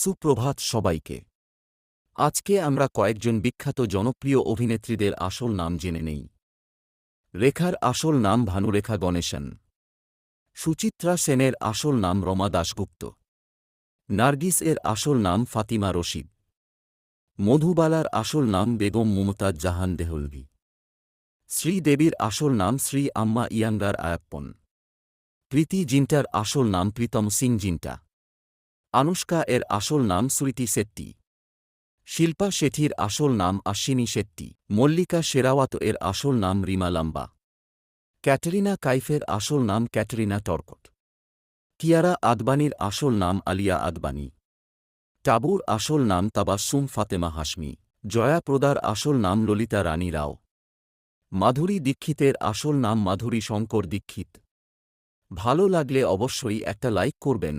সুপ্রভাত সবাইকে। আজকে আমরা কয়েকজন বিখ্যাত জনপ্রিয় অভিনেত্রীদের আসল নাম জেনে নেই। রেখার আসল নাম ভানুরেখা গণেশন। সুচিত্রা সেনের আসল নাম রমা দাশগুপ্ত। নার্গিস এর আসল নাম ফাতিমা রশিদ। মধুবালার আসল নাম বেগম মমতাজ জাহান দেহলভি। শ্রীদেবীর আসল নাম শ্রী আম্মা ইয়াঙ্গার আয়াপ্পন। প্রীতি জিন্টার আসল নাম প্রীতম সিং জিন্টা। আনুষ্কা এর আসল নাম সুইটি সেট্টি শিল্পা শেঠির আসল নাম আশ্বিনী শেট্টি। মল্লিকা শেরাওয়াত এর আসল নাম রিমা লাম্বা। ক্যাটারিনা কাইফের আসল নাম ক্যাটারিনা টর্কট। কিয়ারা আদবানির আসল নাম আলিয়া আদবানি। টাবুর আসল নাম তাবাসুম ফাতেমা হাসমি জয়া প্রদার আসল নাম ললিতা রানী রাও। মাধুরী দীক্ষিতের আসল নাম মাধুরী শঙ্কর দীক্ষিত। ভালো লাগলে অবশ্যই একটা লাইক করবেন।